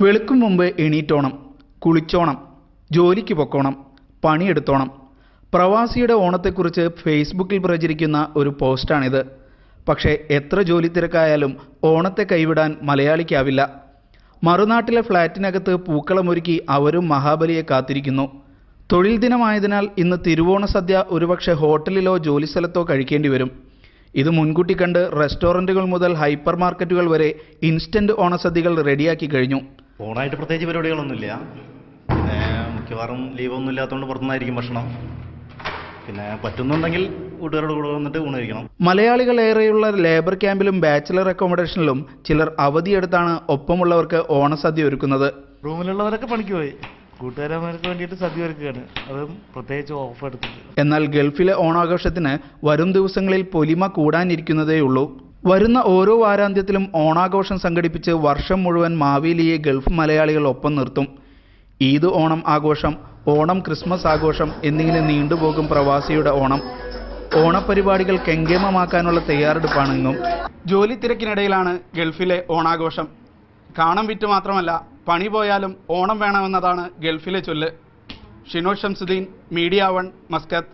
വെളുക്കും മുമ്പ് എണീറ്റോണം കുളിച്ചോണം ജോലിക്ക് പൊക്കോണം പണിയെടുത്തോണം. പ്രവാസിയുടെ ഓണത്തെക്കുറിച്ച് ഫേസ്ബുക്കിൽ പ്രചരിക്കുന്ന ഒരു പോസ്റ്റാണിത്. പക്ഷേ എത്ര ജോലി തിരക്കായാലും ഓണത്തെ കൈവിടാൻ മലയാളിക്കാവില്ല. മറുനാട്ടിലെ ഫ്ളാറ്റിനകത്ത് പൂക്കളമൊരുക്കി അവരും മഹാബലിയെ കാത്തിരിക്കുന്നു. തൊഴിൽ ദിനമായതിനാൽ ഇന്ന് തിരുവോണ സദ്യ ഒരുപക്ഷെ ഹോട്ടലിലോ ജോലിസ്ഥലത്തോ കഴിക്കേണ്ടി വരും. ഇത് മുൻകൂട്ടി കണ്ട് റെസ്റ്റോറന്റുകൾ മുതൽ ഹൈപ്പർ മാർക്കറ്റുകൾ വരെ ഇൻസ്റ്റന്റ് ഓണസദ്യകൾ റെഡിയാക്കി കഴിഞ്ഞു. ഓണായിട്ട് പ്രത്യേകിച്ച് പരിപാടികളൊന്നുമില്ല. പിന്നെ മിക്കവാറും ലീവൊന്നും ഇല്ലാത്തതുകൊണ്ട് പുറത്തുനിന്നായിരിക്കും ഭക്ഷണം. പിന്നെ പറ്റുന്നുണ്ടെങ്കിൽ കൂട്ടുകാരോട് കൂടെ വന്നിട്ട് ഊണ് കഴിക്കണം. മലയാളികൾ ഏറെയുള്ള ലേബർ ക്യാമ്പിലും ബാച്ചിലർ അക്കോമഡേഷനിലും ചിലർ അവധിയെടുത്താണ് ഒപ്പമുള്ളവർക്ക് ഓണസദ്യ ഒരുക്കുന്നത്. റൂമിലുള്ളവരൊക്കെ പണിക്ക് പോയി. കൂട്ടുകാരന്മാർക്ക് വേണ്ടിയിട്ട് സദ്യ ഒരുക്കുകയാണ്. അതും പ്രത്യേകിച്ച് ഓഫ് എടുത്തിട്ട്. എന്നാൽ ഗൾഫിലെ ഓണാഘോഷത്തിന് വരും ദിവസങ്ങളിൽ പൊലിമ കൂടാനിരിക്കുന്നതേയുള്ളൂ. വരുന്ന ഓരോ വാരാന്ത്യത്തിലും ഓണാഘോഷം സംഘടിപ്പിച്ച് വർഷം മുഴുവൻ മാവേലിയെ ഗൾഫ് മലയാളികൾ ഒപ്പം നിർത്തും. ഈദ് ഓണം ആഘോഷം ഓണം ക്രിസ്മസ് ആഘോഷം എന്നിങ്ങനെ നീണ്ടുപോകും പ്രവാസിയുടെ ഓണം. ഓണപരിപാടികൾ കെങ്കേമമാക്കാനുള്ള തയ്യാറെടുപ്പാണെന്നും ജോലി തിരക്കിനിടയിലാണ് ഗൾഫിലെ ഓണാഘോഷം. കാണം വിറ്റ് മാത്രമല്ല പണി പോയാലും ഓണം വേണമെന്നതാണ് ഗൾഫിലെ ചൊല്ല്. Shino Shamsuddin media one Muscat.